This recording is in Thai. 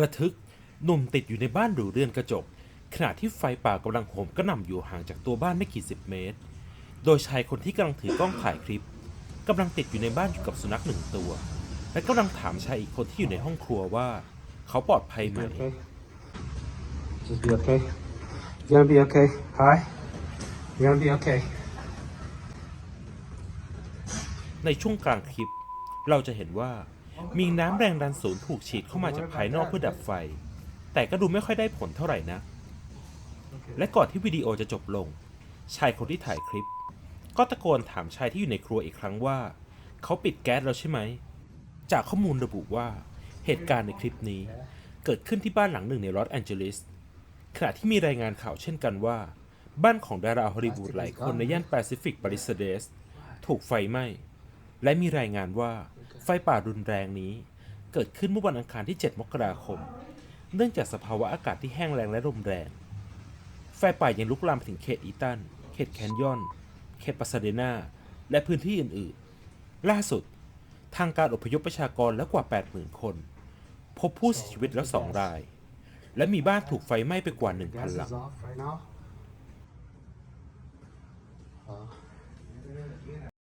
ระทึกหนุ่มติดอยู่ในบ้านหรูเรือนกระจก ขณะที่ไฟป่ากำลังโหมกระหน่ำอยู่ห่างจากตัวบ้านไม่กี่สิบเมตร โดยชายคนที่กำลังถือกล้องถ่ายคลิปกำลังติดอยู่ในบ้านอยู่กับสุนัขหนึ่งตัว และกำลังถามชายอีกคนที่อยู่ในห้องครัวว่า เขาปลอดภัยไหม You okay? Just be okay. You gonna be okay? Hi. You gonna be okay? ในช่วงกลางคลิป เราจะเห็นว่า มีน้ำแรงดันสูงถูกฉีดเข้ามาจากภายนอกเพื่อดับไฟ แต่ก็ดูไม่ค่อยได้ผลเท่าไหร่นะ และก่อนที่วิดีโอจะจบลง ชายคนที่ถ่ายคลิป ก็ตะโกนถามชายที่อยู่ในครัวอีกครั้งว่า เขาปิดแก๊สแล้วใช่ไหม จากข้อมูลระบุว่าเหตุการณ์ในคลิปนี้ เกิดขึ้นที่บ้านหลังหนึ่งในลอสแอนเจลิสขณะที่มีรายงานข่าวเช่นกันว่า บ้านของดาราฮอลลีวูดหลายคนในย่านแปซิฟิกปาริสเดสถูกไฟไหม้ และมีรายงานว่าไฟป่ารุนแรงนี้ เกิดขึ้นเมื่อวันอังคารที่ 7 มกราคม เนื่องจากสภาวะอากาศที่แห้งแล้งและลมแรง ไฟป่ายังลุกลามไปถึงเขตอีตัน เขตแคนยอน เขตปาซาเดนาและพื้นที่อื่นๆ ล่าสุด ทางการอพยพประชากรแล้วกว่า 80,000 คน พบผู้เสียชีวิตแล้วสองราย และมีบ้านถูกไฟไหม้ไปกว่า 1,000 หลัง Uh,